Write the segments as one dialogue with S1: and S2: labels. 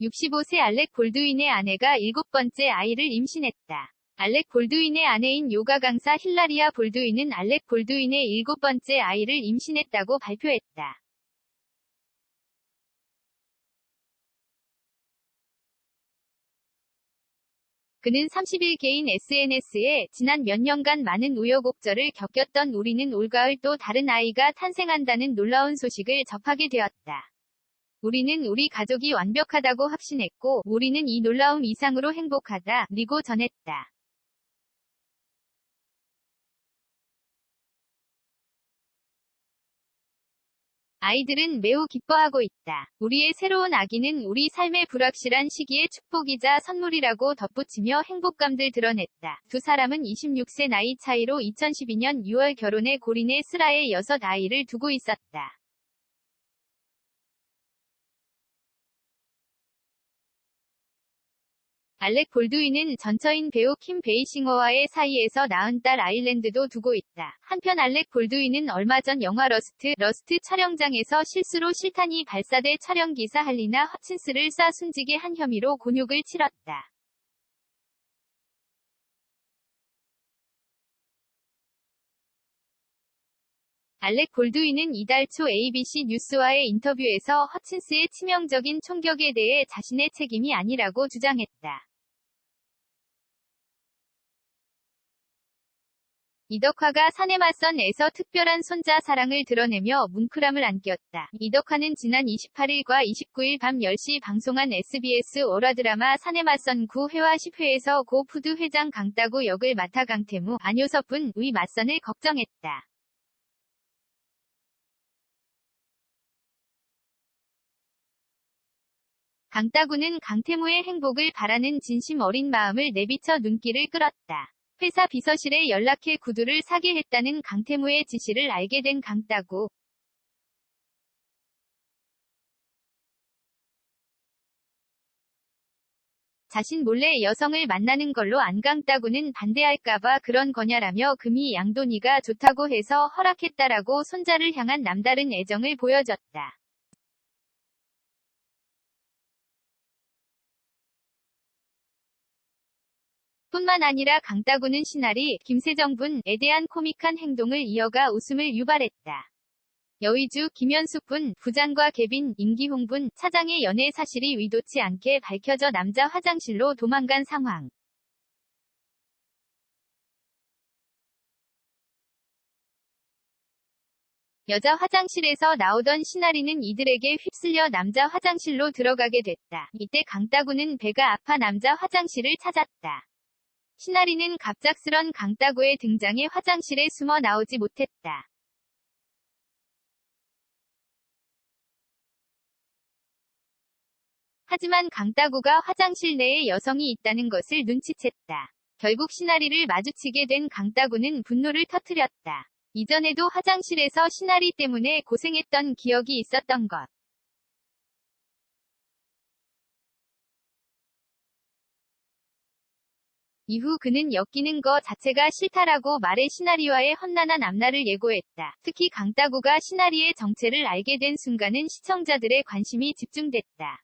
S1: 65세 알렉 볼드윈의 아내가 일곱 번째 아이를 임신했다. 알렉 볼드윈의 아내인 요가 강사 힐라리아 볼드윈은 알렉 볼드윈의 일곱 번째 아이를 임신했다고 발표했다. 그는 30일 개인 SNS에 지난 몇 년간 많은 우여곡절을 겪었던 우리는 올가을 또 다른 아이가 탄생한다는 놀라운 소식을 접하게 되었다. 우리는 우리 가족이 완벽하다고 확신했고, 우리는 이 놀라움 이상으로 행복하다, 리고 전했다. 아이들은 매우 기뻐하고 있다. 우리의 새로운 아기는 우리 삶의 불확실한 시기의 축복이자 선물이라고 덧붙이며 행복감들 드러냈다. 두 사람은 26세 나이 차이로 2012년 6월 결혼해 고린의 스라에 여섯 아이를 두고 있었다. 알렉 볼드윈은 전처인 배우 킴 베이싱어와의 사이에서 낳은 딸 아일랜드도 두고 있다. 한편 알렉 볼드윈은 얼마 전 영화 러스트, 러스트 촬영장에서 실수로 실탄이 발사돼 촬영기사 할리나 허친스를 쏴 숨지게 한 혐의로 곤욕을 치렀다. 알렉 볼드윈은 이달 초 ABC 뉴스와의 인터뷰에서 허친스의 치명적인 총격에 대해 자신의 책임이 아니라고 주장했다. 이덕화가 산에 맞선에서 특별한 손자 사랑을 드러내며 뭉클함을 안겼다. 이덕화는 지난 28일과 29일 밤 10시 방송한 SBS 월화드라마 산에 맞선 9회와 10회에서 고 푸드 회장 강따구 역을 맡아 강태무, 안효섭 분, 의 맞선을 걱정했다. 강따구는 강태무의 행복을 바라는 진심 어린 마음을 내비쳐 눈길을 끌었다. 회사 비서실에 연락해 구두를 사게 했다는 강태무의 지시를 알게 된 강따구. 자신 몰래 여성을 만나는 걸로 안강따구는 반대할까봐 그런 거냐라며 금이 양돈이가 좋다고 해서 허락했다라고 손자를 향한 남다른 애정을 보여줬다. 뿐만 아니라 강따구는 신하리, 김세정분에 대한 코믹한 행동을 이어가 웃음을 유발했다. 여의주 김현숙 분, 부장과 개빈, 임기홍 분, 차장의 연애 사실이 의도치 않게 밝혀져 남자 화장실로 도망간 상황. 여자 화장실에서 나오던 시나리는 이들에게 휩쓸려 남자 화장실로 들어가게 됐다. 이때 강따구는 배가 아파 남자 화장실을 찾았다. 시나리는 갑작스런 강따구의 등장에 화장실에 숨어 나오지 못했다. 하지만 강따구가 화장실 내에 여성이 있다는 것을 눈치챘다. 결국 시나리를 마주치게 된 강따구는 분노를 터뜨렸다. 이전에도 화장실에서 시나리 때문에 고생했던 기억이 있었던 것. 이후 그는 엮이는 거 자체가 싫다라고 말해 시나리와의 험난한 앞날을 예고했다. 특히 강따구가 시나리의 정체를 알게 된 순간은 시청자들의 관심이 집중됐다.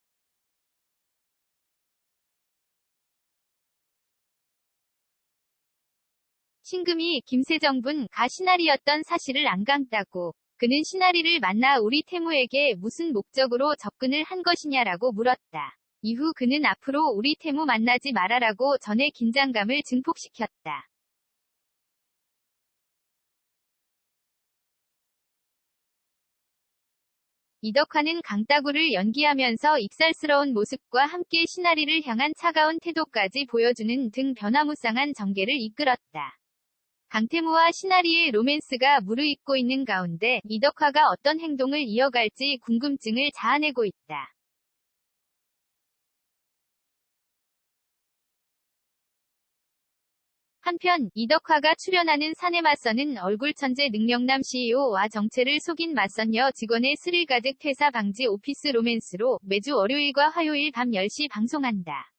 S1: 신금이 김세정분 가 시나리였던 사실을 안 강따고 그는 시나리를 만나 우리 태무에게 무슨 목적으로 접근을 한 것이냐라고 물었다. 이후 그는 앞으로 우리 태무 만나지 말아라고 전의 긴장감을 증폭시켰다. 이덕화는 강따구를 연기하면서 익살스러운 모습과 함께 시나리를 향한 차가운 태도까지 보여주는 등 변화무쌍한 전개를 이끌었다. 강태무와 시나리의 로맨스가 무르익고 있는 가운데 이덕화가 어떤 행동을 이어갈지 궁금증을 자아내고 있다. 한편 이덕화가 출연하는 산에 맞서는 얼굴 천재 능력남 CEO와 정체를 속인 맞선녀 직원의 스릴 가득 퇴사 방지 오피스 로맨스로 매주 월요일과 화요일 밤 10시 방송한다.